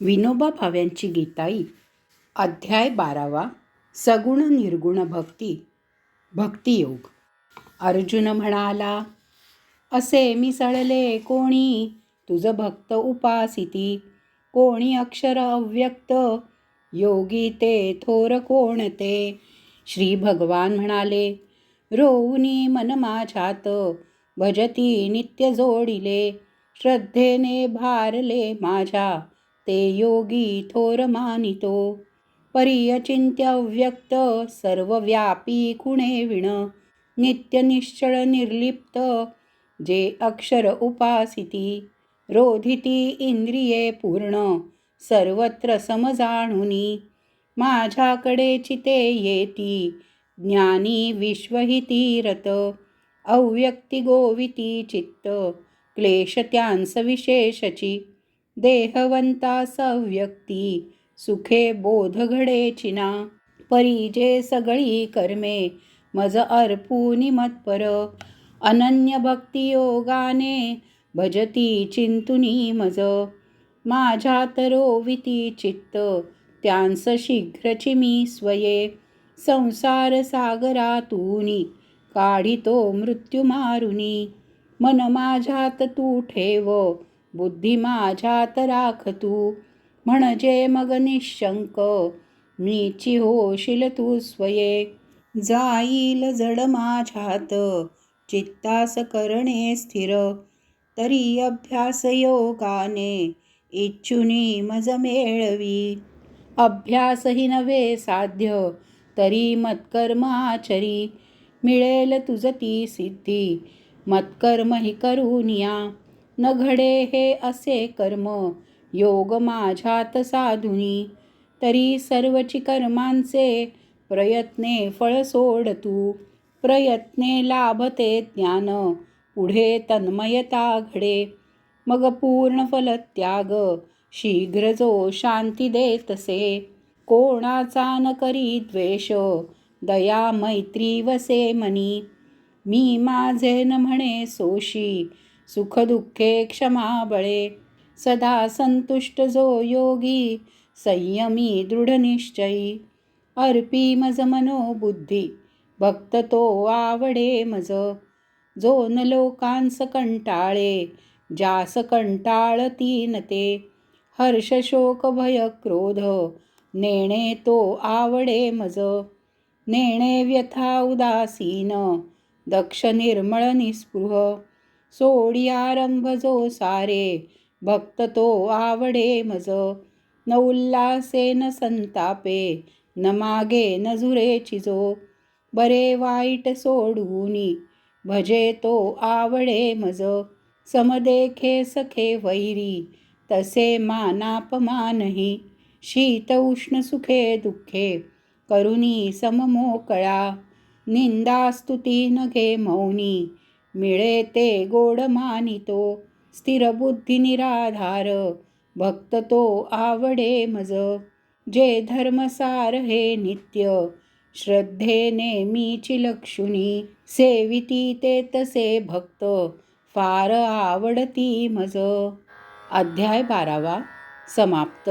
विनोबा भाव्यांची गीताई अध्याय बारावा सगुण निर्गुण भक्ती भक्तियोग अर्जुन म्हणाला असे मिसळले कोणी? तुझं भक्त उपासिती कोणी अक्षर अव्यक्त? योगी ते थोर कोणते श्री भगवान म्हणाले रोऊनी मन माझ्यात भजती नित्य जोडिले श्रद्धेने भारले माझ्या ते योगी थोर मानितो. परियचिंत्यव्यक्त सर्वव्यापी कुणे विण. नित्य निश्चळ निर्लिप्त जे अक्षर उपासिती. रोधिती इंद्रिये पूर्ण सर्वत्र समजाणुनी. माझ्याकडे चिते येती ज्ञानी विश्वहिती रत. अव्यक्ती गोविती चित्त क्लेश त्यांस विशेषची. देहवंता सव्यक्ती सुखे बोध घडे चिना परीजे सगळी कर्मे मज अर्पुनी मत्पर अनन्य भक्तियोगाने भजती चिंतुनी मज माझ्या रोविती चित्त त्यांस शीघ्रची मी स्वये संसार सागरातूनी काढितो मृत्युमारुनी मन माझ्यात तू ठेव बुद्धी माझ्यात राख तू. म्हणजे मग निशंक. मीची होशील तू स्वये. जाईल जड माझ्यात. चित्तास करणे स्थिर. तरी अभ्यास योगाने इच्छुनी मज मेळवी. अभ्यासही नव्हे साध्य तरी मत्कर्म आचरी. मिळेल तुझ ती सिद्धी. मत्कर्म ही करूनिया न घडे हे असे कर्म. योग माझ्यात साधुनी. तरी सर्वची कर्मांचे प्रयत्ने फळ सोड तू. प्रयत्ने लाभते ज्ञान. पुढे तन्मयता घडे. मग पूर्ण फल त्याग. शीघ्र जो शांती देतसे कोणाचा न करी द्वेष. दया मैत्री वसे मनी. मी माझे न म्हणे सोशी. सुखदुःखे क्षमाबळे क्षमा बळे सदा संतुष्ट जो योगी संयमी दृढनिश्चयी अर्पी मज मनोबुद्धी भक्त तो आवडे मज. जो न लोकांस कंटाळे जास कंटाळती न ते. हर्ष शोक भय क्रोध नेणे तो आवडे मज. नेणे व्यथा उदासीन दक्ष निर्मळ निस्पृह. सोडी आरंभ जो सारे भक्त तो आवडे मज. न उल्लासे न संतापे न मागे न झुरे चिजो. बरे वाईट सोडूनी भजे तो आवडे मज. समदेखे सखे वैरी तसे मानापमानही. शीत उष्ण सुखे दुःखे करुणी सममोकळा निंदास्तुती न घे मौनी मिळे ते गोड मानितो. स्थिर बुद्धी निराधार भक्त तो आवडे मज. जे धर्मसार हे नित्य श्रद्धेने मीची लक्षुनी सेविती ते तसे भक्त फार आवडती मज. अध्याय बारावा समाप्त.